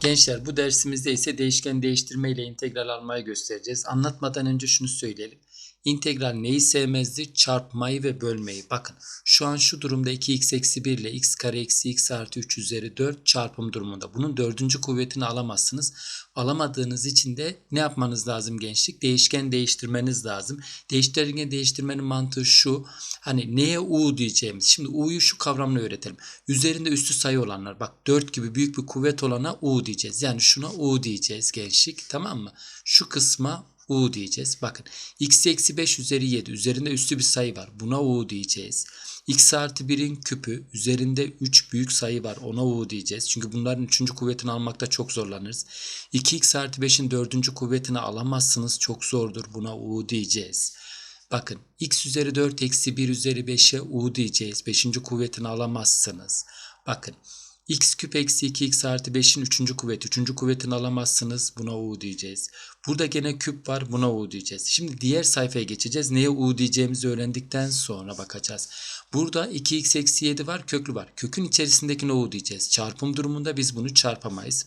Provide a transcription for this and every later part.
Gençler bu dersimizde ise değişken değiştirme ile integral almayı göstereceğiz. Anlatmadan önce şunu söyleyelim. İntegral neyi sevmezdi? Çarpmayı ve bölmeyi. Bakın şu an şu durumda 2x eksi 1 ile x kare eksi x artı 3 üzeri 4 çarpım durumunda. Bunun dördüncü kuvvetini alamazsınız. Alamadığınız için de ne yapmanız lazım gençlik? Değişken değiştirmeniz lazım. Değişken değiştirmenin mantığı şu. Hani neye u diyeceğimiz. Şimdi u'yu şu kavramla öğretelim. Üzerinde üstü sayı olanlar. Bak 4 gibi büyük bir kuvvet olana u diyeceğiz. Yani şuna u diyeceğiz gençlik. Tamam mı? Şu kısma u diyeceğiz. Bakın x eksi 5 üzeri 7 üzerinde üstü bir sayı var. Buna u diyeceğiz. x artı 1'in küpü üzerinde 3 büyük sayı var. Ona u diyeceğiz. Çünkü bunların 3. kuvvetini almakta çok zorlanırız. 2x artı 5'in 4. kuvvetini alamazsınız. Çok zordur. Buna u diyeceğiz. Bakın x üzeri 4 eksi 1 üzeri 5'e u diyeceğiz. 5. kuvvetini alamazsınız. Bakın x küp eksi 2x artı 5'in 3. kuvveti. 3. kuvvetini alamazsınız. Buna u diyeceğiz. Burada gene küp var. Buna u diyeceğiz. Şimdi diğer sayfaya geçeceğiz. Neye u diyeceğimizi öğrendikten sonra bakacağız. Burada 2x eksi 7 var. Köklü var. Kökün içerisindekine u diyeceğiz. Çarpım durumunda biz bunu çarpamayız.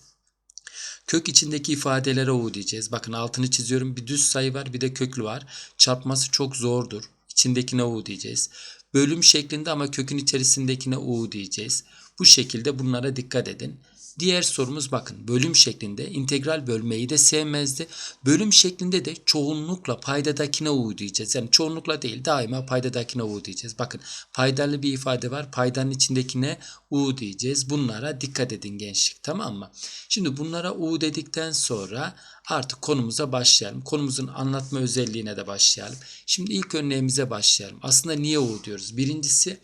Kök içindeki ifadelere u diyeceğiz. Bakın altını çiziyorum. Bir düz sayı var bir de köklü var. Çarpması çok zordur. İçindekine u diyeceğiz. Bölüm şeklinde ama kökün içerisindekine u diyeceğiz. Bu şekilde bunlara dikkat edin. Diğer sorumuz bakın bölüm şeklinde integral bölmeyi de sevmezdi. Bölüm şeklinde de çoğunlukla paydadakine u diyeceğiz. Yani çoğunlukla değil daima paydadakine u diyeceğiz. Bakın paydalı bir ifade var. Paydanın içindekine u diyeceğiz. Bunlara dikkat edin gençlik tamam mı? Şimdi bunlara u dedikten sonra artık konumuza başlayalım. Konumuzun anlatma özelliğine de başlayalım. Şimdi ilk örneğimize başlayalım. Aslında niye u diyoruz? Birincisi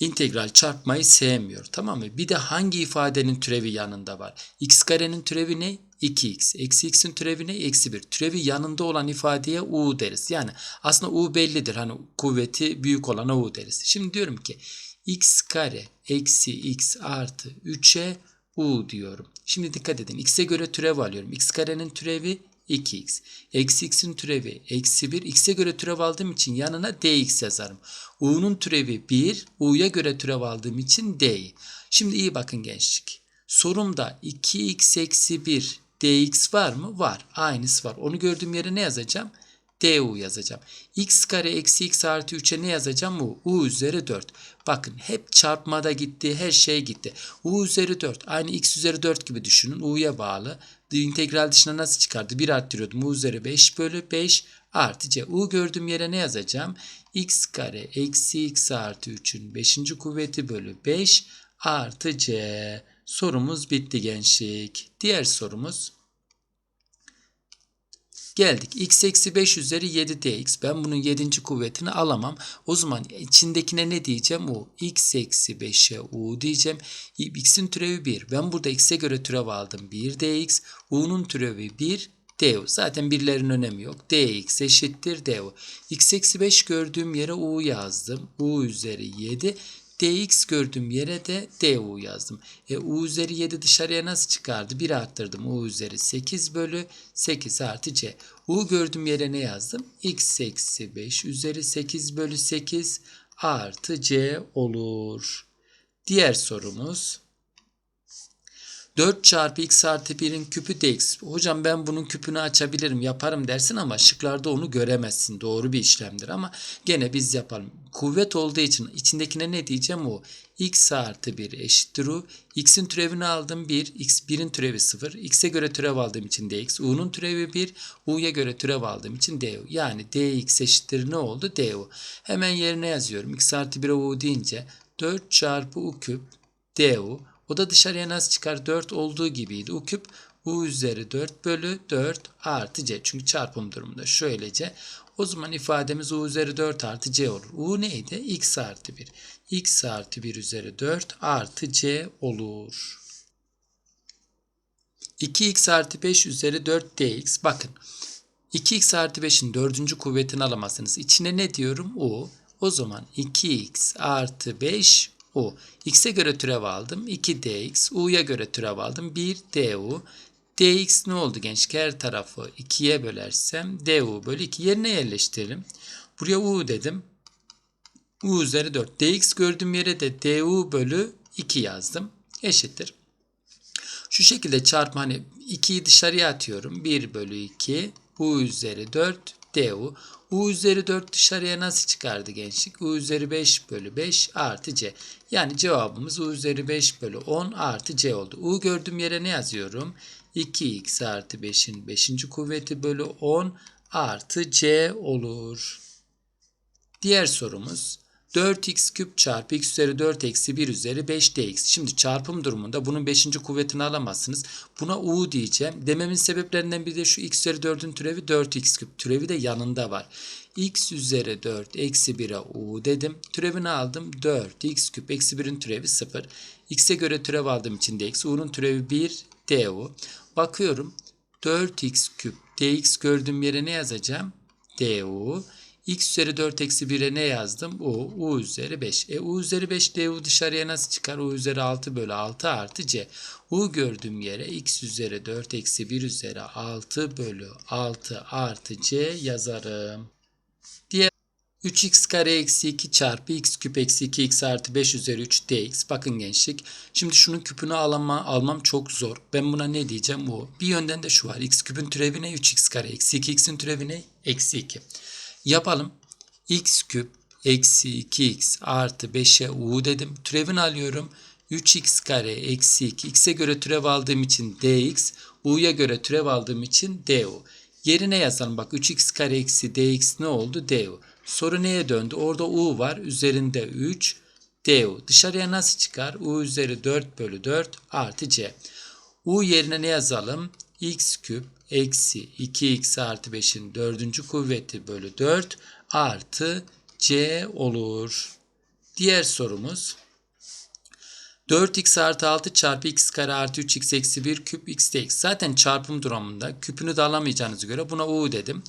integral çarpmayı sevmiyor. Tamam mı? Bir de hangi ifadenin türevi yanında var? x karenin türevi ne? 2x. Eksi x'in türevi ne? Eksi 1. Türevi yanında olan ifadeye u deriz. Yani aslında u bellidir. Hani kuvveti büyük olana u deriz. Şimdi diyorum ki x kare eksi x artı 3'e u diyorum. Şimdi dikkat edin. x'e göre türev alıyorum. x karenin türevi 2x. Eksi x'in türevi eksi 1. x'e göre türev aldığım için yanına dx yazarım. u'nun türevi 1. u'ya göre türev aldığım için d'yi. Şimdi iyi bakın gençlik. Sorumda 2x eksi 1 dx var mı? Var. Aynısı var. Onu gördüğüm yere ne yazacağım? Du yazacağım. x kare eksi x artı 3'e ne yazacağım? u. u üzeri 4. Bakın hep çarpmada gitti. Her şey gitti. u üzeri 4. Aynı x üzeri 4 gibi düşünün. u'ya bağlı. İntegral dışına nasıl çıkardı? 1 arttırıyordum. u üzeri 5 bölü 5 artı c. u gördüğüm yere ne yazacağım? x kare eksi x artı 3'ün 5. kuvveti bölü 5 artı c. Sorumuz bitti gençlik. Diğer sorumuz. Geldik. x eksi 5 üzeri 7 dx. Ben bunun 7. kuvvetini alamam. O zaman içindekine ne diyeceğim? U. x eksi 5'e u diyeceğim. x'in türevi 1. Ben burada x'e göre türev aldım. 1 dx. u'nun türevi 1 du. Zaten birlerin önemi yok. dx eşittir du. x eksi 5 gördüğüm yere u yazdım. u üzeri 7 dx gördüğüm yere de du yazdım. E, u üzeri 7 dışarıya nasıl çıkardı? 1 arttırdım. u üzeri 8 bölü 8 artı c. u gördüğüm yere ne yazdım? x eksi 5 üzeri 8 bölü 8 artı c olur. Diğer sorumuz. 4 çarpı x artı 1'in küpü dx. Hocam ben bunun küpünü açabilirim yaparım dersin ama şıklarda onu göremezsin. Doğru bir işlemdir ama gene biz yapalım. Kuvvet olduğu için içindekine ne diyeceğim o. x artı 1 eşittir u. x'in türevini aldım 1. x 1'in türevi 0. x'e göre türev aldığım için dx. u'nun türevi 1. u'ya göre türev aldığım için du. Yani dx eşittir ne oldu? du. Hemen yerine yazıyorum. x artı 1'e u deyince 4 çarpı u küp du. O da dışarıya nasıl çıkar? 4 olduğu gibiydi. U küp u üzeri 4 bölü 4 artı c. Çünkü çarpım durumunda şöylece. O zaman ifademiz u üzeri 4 artı c olur. u neydi? x artı 1. x artı 1 üzeri 4 artı c olur. 2x artı 5 üzeri 4 dx. Bakın 2x artı 5'in 4. kuvvetini alamazsınız. İçine ne diyorum? u. O zaman 2x artı 5 u. x'e göre türev aldım. 2 dx. u'ya göre türev aldım. 1 du. dx ne oldu genç? Her tarafı 2'ye bölersem du bölü 2 yerine yerleştirelim. Buraya u dedim. u üzeri 4. dx gördüğüm yere de du bölü 2 yazdım. Eşittir. Şu şekilde çarpma hani 2'yi dışarıya atıyorum. 1 bölü 2 u üzeri 4 du. U üzeri 4 dışarıya nasıl çıkardı gençlik? u üzeri 5 bölü 5 artı c. Yani cevabımız u üzeri 5 bölü 10 artı c oldu. u gördüğüm yere ne yazıyorum? 2x artı 5'in 5. kuvveti bölü 10 artı c olur. Diğer sorumuz 4x küp çarpı x üzeri 4 eksi 1 üzeri 5 dx. Şimdi çarpım durumunda bunun 5. kuvvetini alamazsınız. Buna u diyeceğim. Dememin sebeplerinden biri de şu x üzeri 4'ün türevi 4x küp. Türevi de yanında var. x üzeri 4 eksi 1'e u dedim. Türevini aldım 4 x küp eksi 1'in türevi 0. x'e göre türev aldığım için dx. u'nun türevi 1 du. Bakıyorum 4x küp dx gördüğüm yere ne yazacağım? du. X üzeri 4 eksi 1'e ne yazdım? u. u üzeri 5. E u üzeri 5 du dışarıya nasıl çıkar? u üzeri 6 bölü 6 artı c. u gördüğüm yere x üzeri 4 eksi 1 üzeri 6 bölü 6 artı c yazarım. Diğer 3x kare eksi 2 çarpı x küp eksi 2x artı 5 üzeri 3 dx. Bakın gençlik. Şimdi şunun küpünü alama, almam çok zor. Ben buna ne diyeceğim? Bu. Bir yönden de şu var. x küpün türevi ne? 3x kare eksi 2x'in türevi ne? Eksi 2. Yapalım. x küp eksi 2x artı 5'e u dedim. Türevini alıyorum. 3x kare eksi 2. x'e göre türev aldığım için dx. u'ya göre türev aldığım için du. Yerine yazalım. Bak 3x kare eksi dx ne oldu? du. Soru neye döndü? Orada u var. Üzerinde 3 du. Dışarıya nasıl çıkar? u üzeri 4 bölü 4 artı c. u yerine ne yazalım? X küp eksi 2x artı 5'in dördüncü kuvveti bölü 4 artı c olur. Diğer sorumuz 4x artı 6 çarpı x kare artı 3x eksi 1 küp x dx. Zaten çarpım durumunda küpünü de alamayacağınıza göre buna u dedim.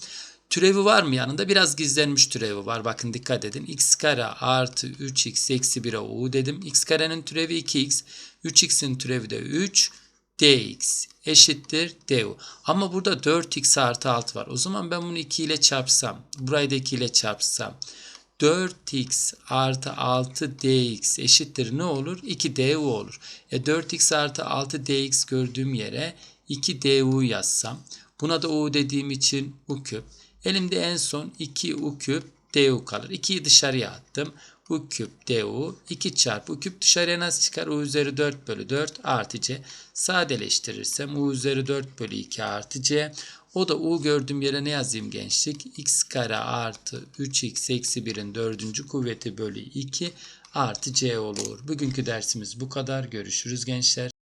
Türevi var mı yanında? Biraz gizlenmiş türevi var. Bakın dikkat edin. x kare artı 3x eksi 1'e u dedim. x karenin türevi 2x. 3x'in türevi de 3 dx eşittir du. Ama burada 4x artı 6 var. O zaman ben bunu 2 ile çarpsam, burayı da 2 ile çarpsam 4x artı 6 dx eşittir ne olur? 2 du olur. E 4x artı 6 dx gördüğüm yere 2 du yazsam. Buna da u dediğim için u küp. Elimde en son 2 u küp du kalır. 2'yi dışarıya attım. U küp du 2 çarpı u küp dışarıya nasıl çıkar? u üzeri 4 bölü 4 artı c. Sadeleştirirsem u üzeri 4 bölü 2 artı c. O da u gördüğüm yere ne yazayım gençlik? x kare artı 3x eksi 1'in dördüncü kuvveti bölü 2 artı c olur. Bugünkü dersimiz bu kadar. Görüşürüz gençler.